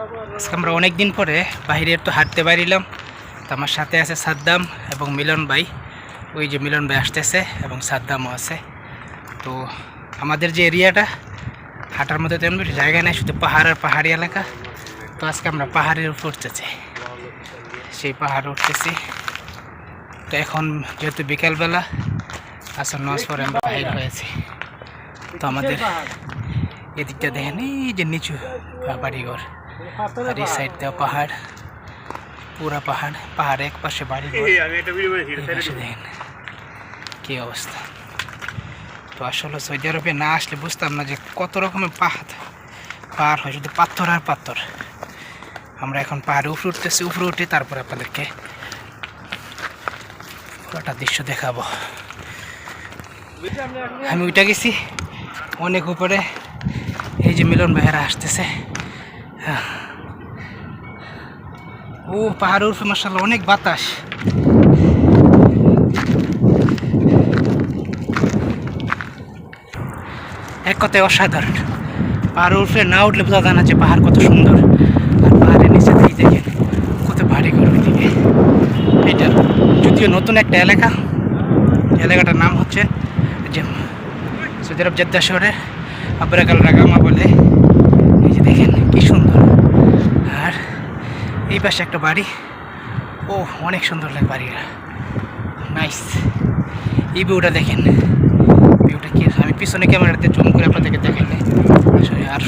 আজকে আমরা অনেক দিন পরে বাইরে একটু হাঁটতে পারিলাম তো আমার সাথে আছে সাদ্দাম এবং মিলন ভাই। ওই যে মিলন ভাই আসতেছে এবং সাদ্দামও আছে। তো আমাদের যে এরিয়াটা, হাঁটার মধ্যে তেমন জায়গা নেই, শুধু পাহাড় আর পাহাড়ি এলাকা। তো আজকে আমরা পাহাড়ের উপর উঠতেছি। সেই পাহাড় উঠতেছি। তো এখন যেহেতু বিকালবেলা আসর নামাজ পরে আমরা বাইর হয়েছি। তো আমাদের এদিকটা দেখেন, এই যে নিচু বাড়িঘর। আর এই সাইডটা পাহাড় পুরা পাহাড় পাহাড় এক পাশে বাড়ি দেখেন কি অবস্থা। তো আসলে সৌদি আরবে না আসলে বুঝতাম না যে কত রকমের পাহাড় পাহাড় হয় শুধু পাথর আর পাথর। আমরা এখন পাহাড়ে উপরে উঠতেছি উপরে উঠে তারপরে আপনাদেরকে পুরোটা দৃশ্য দেখাবো। আমি উঠে গেছি অনেক উপরে। এই যে মিলন ভাইয়েরা আসতেছে। ও পাহাড়ের উপরে মাসাল্লাহ অনেক বাতাস। এক কথায় অসাধারণ। পাহাড়ের উপরে না উঠলে বোঝা যায় না যে পাহাড় কত সুন্দর। আর পাহাড়ের নিচে দিয়ে দেখেন কত ভারী ঘর দিকে। এটা যদিও নতুন একটা এলাকা। এলাকাটার নাম হচ্ছে যে সৌদি আরব জেদ্দা আবরাকাল রাগামা বলে। যে দেখেন, কি সুন্দর। আর এই পাশে একটা বাড়ি। ও, অনেক সুন্দর লাগে বাড়িটা। নাইস এই ভিউটা দেখেন। ভিউটা কি? আমি পিছনে ক্যামেরাতে জুম করে আপনাদেরকে দেখেন আর